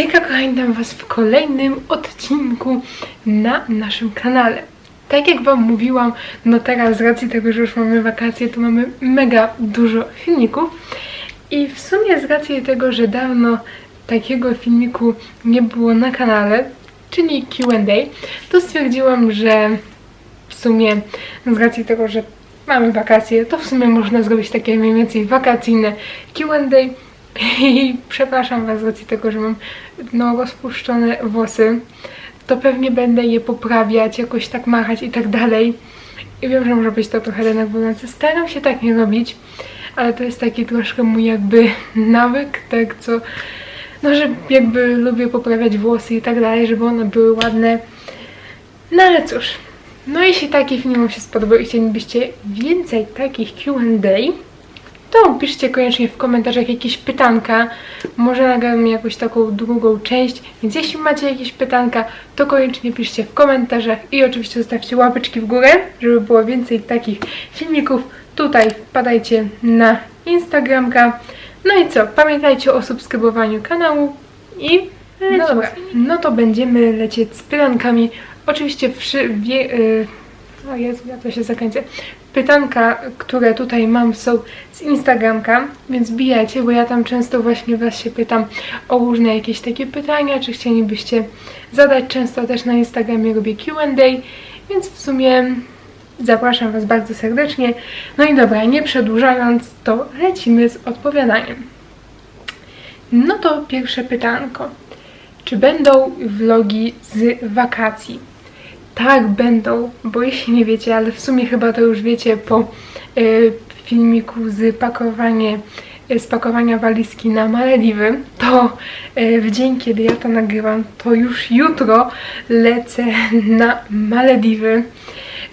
Hejka kochani, witam was w kolejnym odcinku na naszym kanale. Tak jak wam mówiłam, no teraz z racji tego, że już mamy wakacje, to mamy mega dużo filmików. I w sumie z racji tego, że dawno takiego filmiku nie było na kanale, czyli Q&A, to stwierdziłam, że w sumie z racji tego, że mamy wakacje, to w sumie można zrobić takie mniej więcej wakacyjne Q&A. I przepraszam Was z racji tego, że mam no, rozpuszczone włosy, to pewnie będę je poprawiać, jakoś tak machać i tak dalej. I wiem, że może być to trochę denerwujące. Staram się tak nie robić, ale to jest taki troszkę mój jakby nawyk, tak co... No, że jakby lubię poprawiać włosy i tak dalej, żeby one były ładne. No ale cóż, no jeśli taki film Wam się spodobał i chcielibyście więcej takich Q&A, to piszcie koniecznie w komentarzach jakieś pytanka. Może nagram jakąś taką drugą część, więc jeśli macie jakieś pytanka, to koniecznie piszcie w komentarzach i oczywiście zostawcie łapeczki w górę, żeby było więcej takich filmików. Tutaj wpadajcie na Instagramka. No i co? Pamiętajcie o subskrybowaniu kanału i no dobra, no to będziemy lecieć z pytankami. Oczywiście wszy, wie, y, o Jezu, ja to się zakręcę. Pytanka, które tutaj mam są z Instagramka, więc bijajcie, bo ja tam często właśnie Was się pytam o różne jakieś takie pytania, czy chcielibyście zadać. Często też na Instagramie robię Q&A, więc w sumie zapraszam Was bardzo serdecznie. No i dobra, nie przedłużając, to lecimy z odpowiadaniem. No to pierwsze pytanko. Czy będą vlogi z wakacji? Tak, będą, bo jeśli nie wiecie, ale w sumie chyba to już wiecie po y, filmiku z pakowanie, y, z pakowania walizki na Malediwy, to y, w dzień, kiedy ja to nagrywam, to już jutro lecę na Malediwy,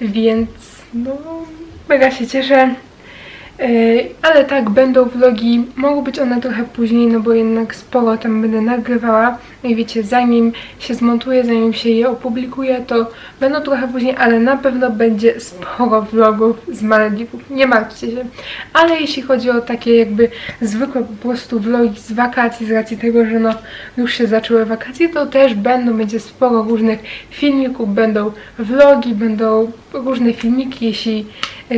więc no mega się cieszę. Yy, ale tak, będą vlogi, mogą być one trochę później, no bo jednak sporo tam będę nagrywała. No i wiecie, zanim się zmontuje, zanim się je opublikuje, to będą trochę później, ale na pewno będzie sporo vlogów z Malediwów. Nie martwcie się. Ale jeśli chodzi o takie jakby zwykłe po prostu vlogi z wakacji, z racji tego, że no już się zaczęły wakacje, to też będą, będzie sporo różnych filmików, będą vlogi, będą różne filmiki, jeśli e,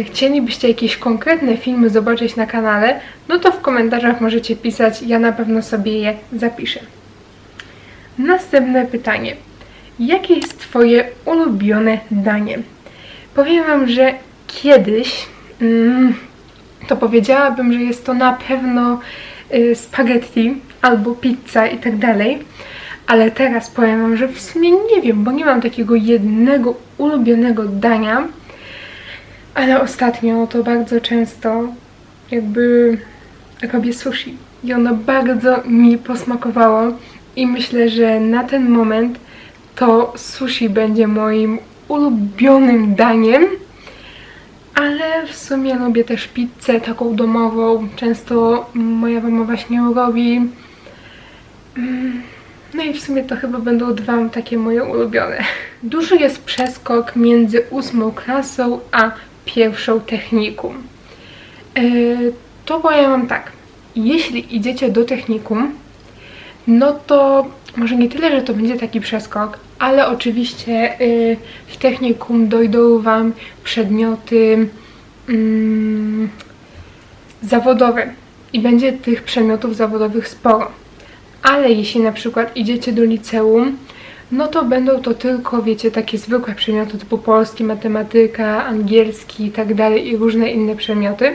chcielibyście jakieś konkretne filmy zobaczyć na kanale, no to w komentarzach możecie pisać, ja na pewno sobie je zapiszę. Następne pytanie. Jakie jest Twoje ulubione danie? Powiem Wam, że kiedyś mm, to powiedziałabym, że jest to na pewno y, spaghetti albo pizza i tak dalej. Ale teraz powiem Wam, że w sumie nie wiem, bo nie mam takiego jednego ulubionego dania. Ale ostatnio to bardzo często jakby robię sushi. I ono bardzo mi posmakowało. I myślę, że na ten moment to sushi będzie moim ulubionym daniem. Ale w sumie lubię też pizzę taką domową. Często moja mama właśnie ją robi. Mm, No i w sumie to chyba będą dwa takie moje ulubione. Duży jest przeskok między ósmą klasą a pierwszą technikum. Yy, to powiem wam tak. Jeśli idziecie do technikum, no to może nie tyle, że to będzie taki przeskok, ale oczywiście yy, w technikum dojdą Wam przedmioty mm, zawodowe i będzie tych przedmiotów zawodowych sporo. Ale jeśli na przykład idziecie do liceum, no to będą to tylko, wiecie, takie zwykłe przedmioty typu polski, matematyka, angielski i tak dalej i różne inne przedmioty.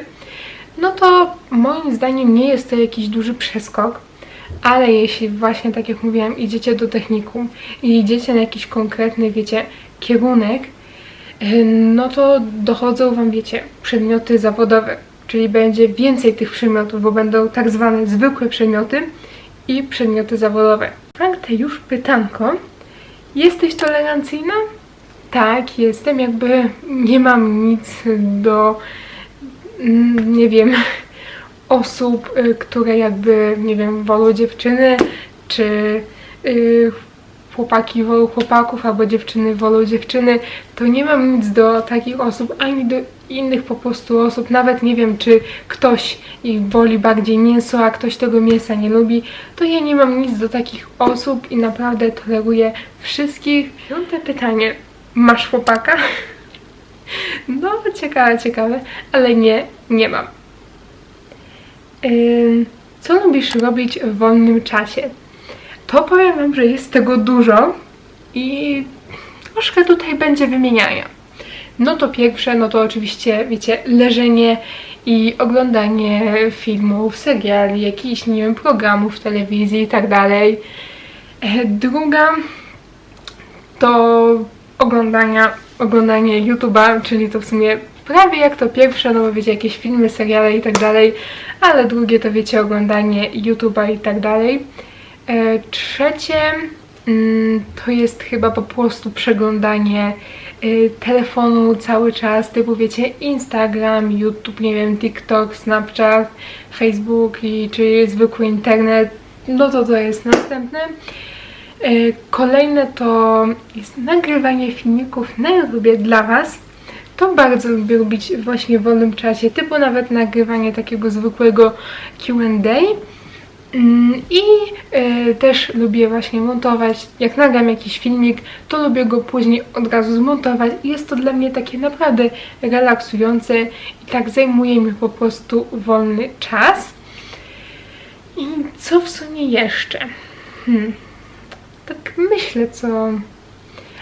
No to moim zdaniem nie jest to jakiś duży przeskok, ale jeśli właśnie, tak jak mówiłam, idziecie do technikum i idziecie na jakiś konkretny, wiecie, kierunek, yy, no to dochodzą Wam, wiecie, przedmioty zawodowe, czyli będzie więcej tych przedmiotów, bo będą tak zwane zwykłe przedmioty i przedmioty zawodowe. Frank, już pytanko. Jesteś tolerancyjna? Tak, jestem. Jakby nie mam nic do, mm, nie wiem, osób, y, które jakby, nie wiem, wolą dziewczyny, czy y, chłopaki wolą chłopaków, albo dziewczyny wolą dziewczyny, to nie mam nic do takich osób, ani do innych po prostu osób. Nawet nie wiem, czy ktoś ich woli bardziej mięso, a ktoś tego mięsa nie lubi. To ja nie mam nic do takich osób i naprawdę toleruję wszystkich. Piąte pytanie. Masz chłopaka? No, ciekawe, ciekawe, ale nie, nie mam. Co lubisz robić w wolnym czasie? To powiem Wam, że jest tego dużo i troszkę tutaj będzie wymieniania. No to pierwsze, no to oczywiście, wiecie, leżenie i oglądanie filmów, seriali, jakichś, nie wiem, programów telewizji i tak dalej. E, Druga to oglądania, oglądanie YouTube'a, czyli to w sumie prawie jak to pierwsze, no bo wiecie, jakieś filmy, seriale i tak dalej, ale drugie to wiecie, oglądanie YouTube'a i tak dalej. E, Trzecie to jest chyba po prostu przeglądanie y, telefonu cały czas, typu wiecie, Instagram, YouTube, nie wiem, TikTok, Snapchat, Facebook i czy zwykły internet, no to to jest następne. Y, Kolejne to jest nagrywanie filmików na YouTubie dla Was. To bardzo lubię robić właśnie w wolnym czasie, typu nawet nagrywanie takiego zwykłego Q&A. Mm, I y, też lubię właśnie montować. Jak nagram jakiś filmik, to lubię go później od razu zmontować. Jest to dla mnie takie naprawdę relaksujące i tak zajmuje mi po prostu wolny czas. I co w sumie jeszcze? Hmm. Tak myślę, co.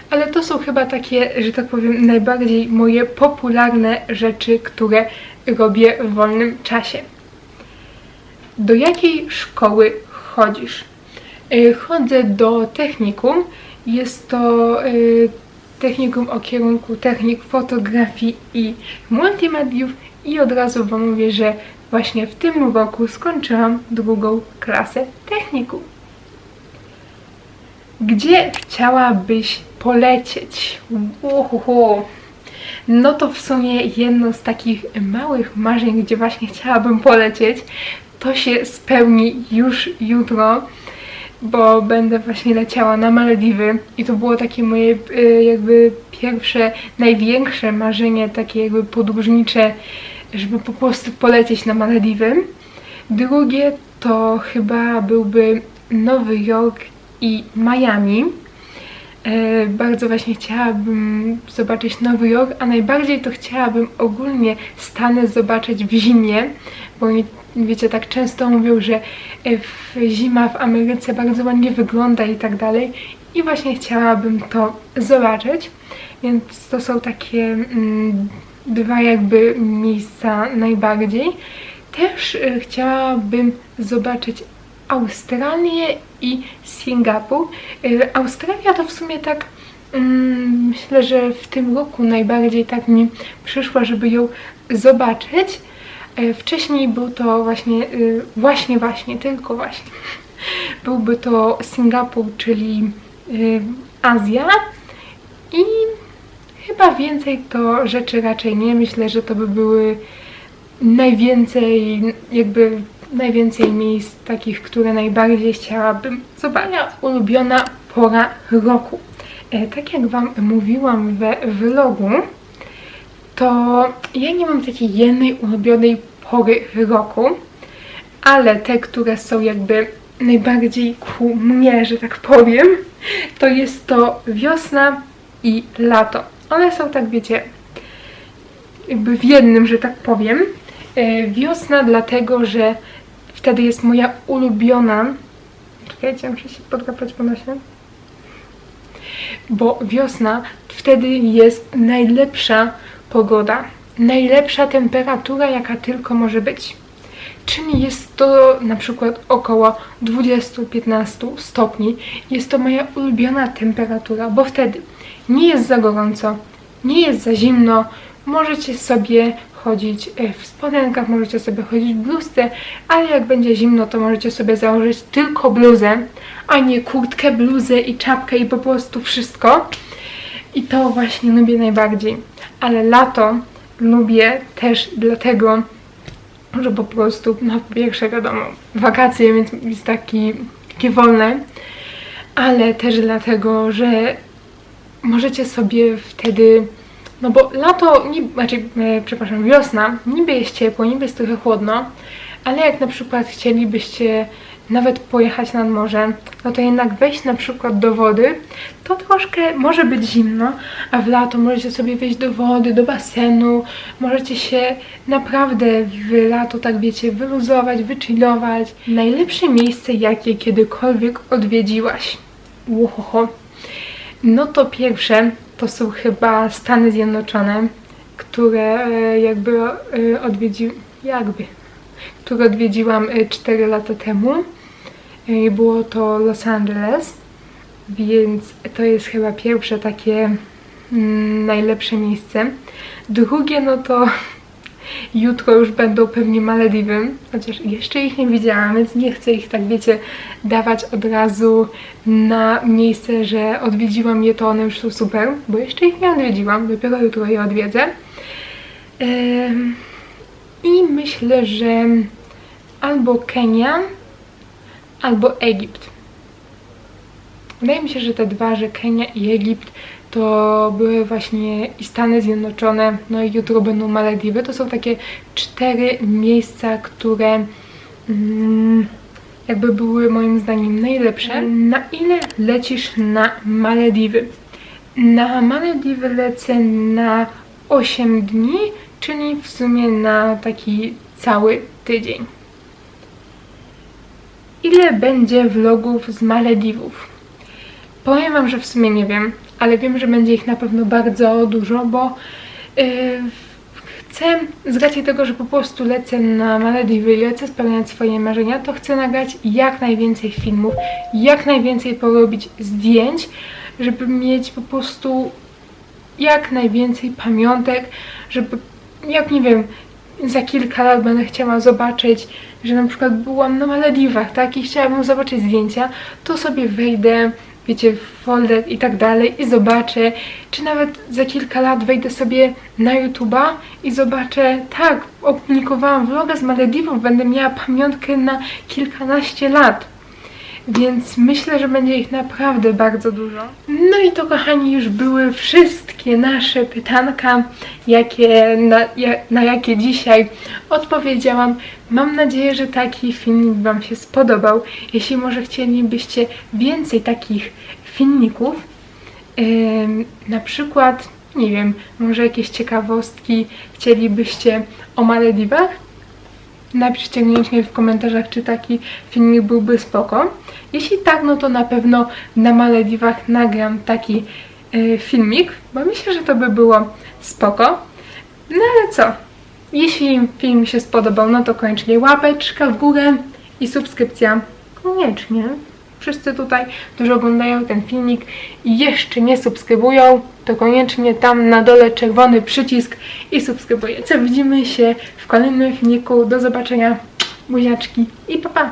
Ale to są chyba takie, że tak powiem, najbardziej moje popularne rzeczy, które robię w wolnym czasie. Do jakiej szkoły chodzisz? Y, Chodzę do technikum. Jest to y, technikum o kierunku technik fotografii i multimediów i od razu Wam mówię, że właśnie w tym roku skończyłam drugą klasę technikum. Gdzie chciałabyś polecieć? Uhuhu. No to w sumie jedno z takich małych marzeń, gdzie właśnie chciałabym polecieć, to się spełni już jutro, bo będę właśnie leciała na Malediwy i to było takie moje y, jakby pierwsze, największe marzenie, takie jakby podróżnicze, żeby po prostu polecieć na Malediwy. Drugie to chyba byłby Nowy Jork i Miami. E, Bardzo właśnie chciałabym zobaczyć Nowy Jork, a najbardziej to chciałabym ogólnie Stany zobaczyć w zimie, bo wiecie, tak często mówią, że e, w zima w Ameryce bardzo ładnie wygląda i tak dalej. I właśnie chciałabym to zobaczyć, więc to są takie mm, dwa jakby miejsca najbardziej. Też e, chciałabym zobaczyć Australię i Singapur. Y, Australia to w sumie tak mm, myślę, że w tym roku najbardziej tak mi przyszło, żeby ją zobaczyć. Y, Wcześniej był to właśnie, y, właśnie, właśnie, tylko właśnie. Byłby to Singapur, czyli Azja i chyba więcej to rzeczy raczej nie. Myślę, że to by były najwięcej, jakby najwięcej miejsc takich, które najbardziej chciałabym zobaczyć. Moja ulubiona pora roku. E, tak jak Wam mówiłam we vlogu, to ja nie mam takiej jednej ulubionej pory roku, ale te, które są jakby najbardziej ku mnie, że tak powiem, to jest to wiosna i lato. One są tak, wiecie, jakby w jednym, że tak powiem. E, Wiosna dlatego, że wtedy jest moja ulubiona. Czekajcie, muszę się podkapać po nosie. Bo wiosna wtedy jest najlepsza pogoda, najlepsza temperatura, jaka tylko może być. Czyli jest to na przykład około 20-15 stopni. Jest to moja ulubiona temperatura, bo wtedy nie jest za gorąco, nie jest za zimno. Możecie sobie chodzić e, w spodenkach, możecie sobie chodzić w bluzce, ale jak będzie zimno, to możecie sobie założyć tylko bluzę, a nie kurtkę, bluzę i czapkę i po prostu wszystko. I to właśnie lubię najbardziej. Ale lato lubię też dlatego, że po prostu, no po pierwsze wiadomo, wakacje, więc jest taki, takie wolne, ale też dlatego, że możecie sobie wtedy No bo lato, niby, znaczy, e, przepraszam, wiosna, niby jest ciepło, niby jest trochę chłodno, ale jak na przykład chcielibyście nawet pojechać nad morze, no to jednak wejść na przykład do wody, to troszkę może być zimno, a w lato możecie sobie wejść do wody, do basenu, możecie się naprawdę w lato, tak wiecie, wyluzować, wychillować. Najlepsze miejsce, jakie kiedykolwiek odwiedziłaś. Łohoho. No to pierwsze to są chyba Stany Zjednoczone, które e, jakby e, odwiedzi... jakby... które odwiedziłam 4 lata temu. E, Było to Los Angeles, więc to jest chyba pierwsze takie mm, najlepsze miejsce. Drugie no to jutro już będą pewnie Malediwy, chociaż jeszcze ich nie widziałam, więc nie chcę ich tak wiecie dawać od razu na miejsce, że odwiedziłam je, to one już są super, bo jeszcze ich nie odwiedziłam, dopiero jutro je odwiedzę. I myślę, że albo Kenia, albo Egipt. Wydaje mi się, że te dwa, że Kenia i Egipt, to były właśnie i Stany Zjednoczone, no i jutro będą Malediwy. To są takie cztery miejsca, które mm, jakby były moim zdaniem najlepsze. Na ile lecisz na Malediwy? Na Malediwy lecę na 8 dni, czyli w sumie na taki cały tydzień. Ile będzie vlogów z Malediwów? Powiem Wam, że w sumie nie wiem, ale wiem, że będzie ich na pewno bardzo dużo, bo yy, chcę, z racji tego, że po prostu lecę na Malediwy i lecę spełniać swoje marzenia, to chcę nagrać jak najwięcej filmów, jak najwięcej porobić zdjęć, żeby mieć po prostu jak najwięcej pamiątek, żeby, jak nie wiem, za kilka lat będę chciała zobaczyć, że na przykład byłam na Malediwach, tak, i chciałabym zobaczyć zdjęcia, to sobie wejdę, wiecie, folder i tak dalej i zobaczę, czy nawet za kilka lat wejdę sobie na YouTube'a i zobaczę, tak, opublikowałam vloga z Malediwów, będę miała pamiątkę na kilkanaście lat. Więc myślę, że będzie ich naprawdę bardzo dużo. No i to, kochani, już były wszystkie nasze pytanka, jakie, na, na jakie dzisiaj odpowiedziałam. Mam nadzieję, że taki filmik Wam się spodobał. Jeśli może chcielibyście więcej takich filmików, ym, na przykład, nie wiem, może jakieś ciekawostki chcielibyście o Malediwach, Napiszcie koniecznie w komentarzach, czy taki filmik byłby spoko. Jeśli tak, no to na pewno na Malediwach nagram taki e, filmik, bo myślę, że to by było spoko. No ale co? Jeśli film się spodobał, no to koniecznie łapeczka w górę i subskrypcja. Koniecznie. Wszyscy tutaj, którzy oglądają ten filmik i jeszcze nie subskrybują, to koniecznie tam na dole czerwony przycisk i subskrybuję. Co widzimy się w kolejnym filmiku. Do zobaczenia. Buziaczki i pa pa!